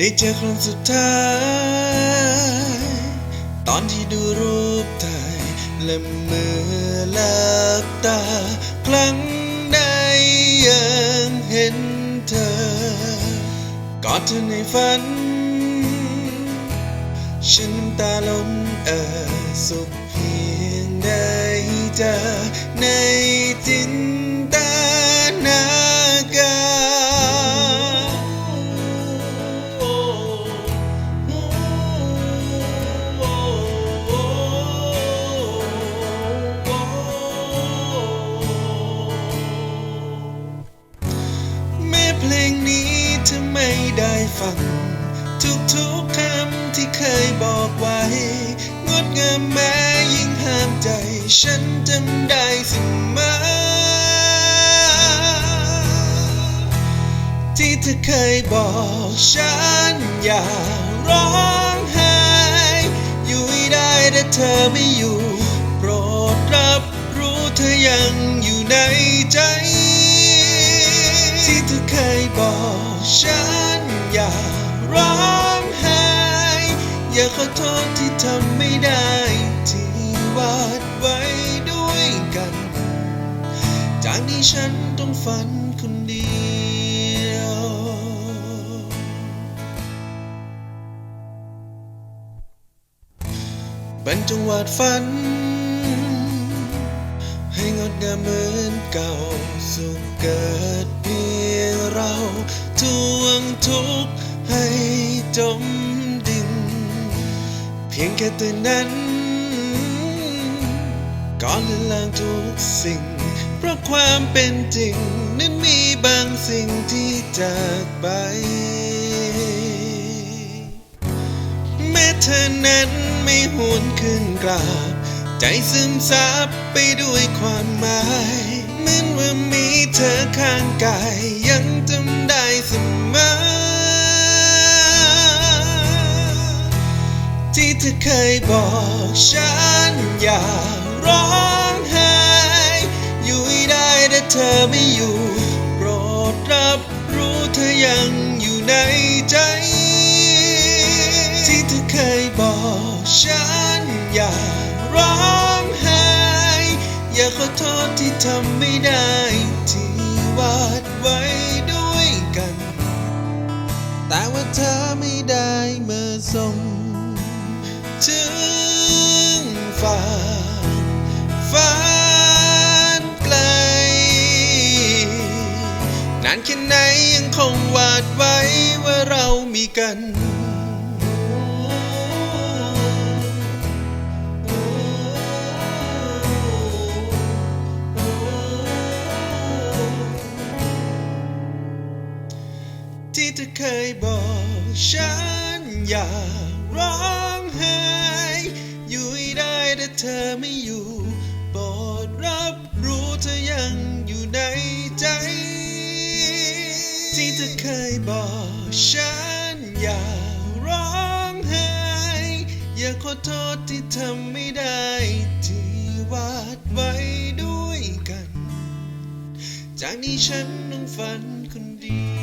ได้เจอครั้งสุดท้าย ตอนที่ดูรูปถ่ายและเมื่อลับตา ครั้งใดยังเห็นเธอกอดเธอในฝัน ฉันน้ำตาล้นเอ่อสุขเพียงได้เจอใน ฟัง ทุกๆคำที่เคยบอกไว้ งดงามแม้ยิ่งห้ามใจ ฉันจำได้เสมอที่เธอเคยบอกฉันอย่าร้องไห้ อยู่ได้แต่เธอไม่อยู่ โปรดรับรู้เธอยังอยู่ในใจ ที่เธอเคยบอกฉันอย่าร้องไห้อย่าขอโทษที่ทำไม่ได้ที่วาดไว้ด้วยกัน จากนี้ฉันต้องฝันคนเดียวบรรจงวาดฝัน ดงามเหมือนเก่า สุขเกิดเพียงเราทวงทุกข์ให้จมดิ่งเพียงแค่ตื่นนั้นก่อนเลือนลางทุกสิ่ง เพราะความเป็นจริง นั้นมีบางสิ่งที่จากไป แม้เธอนั้นไม่หวนคืนกลับ ใจซึมซับไปด้วยความหมายเหมือนว่ามีเธอข้างกายยังจำได้เสมอที่เธอเคยบอกฉันอย่าร้องไห้อยู่ได้แต่เธอไม่อยู่โปรดรับรู้เธอยังอยู่ในใจ ที่เธอเคยบอกฉันำไม่ได้ที่วาดไว้ด้วยกัน แต่ว่าเธอไม่ได้มาส่งถึงฝ่าฝันไกล นานแค่ไหนยังคงวาดไว้ว่าเรามีกัน ที่เธอเคยบอกฉันอย่าร้องไห้อยู่ได้แต่เธอไม่อยู่โปรดรับรู้เธอยังอยู่ในใจ ที่เธอเคยบอกฉันอย่าร้องไห้อย่าขอโทษที่ทำไม่ได้ที่วาดไว้ด้วยกัน จากนี้ฉันต้องฝันคนดี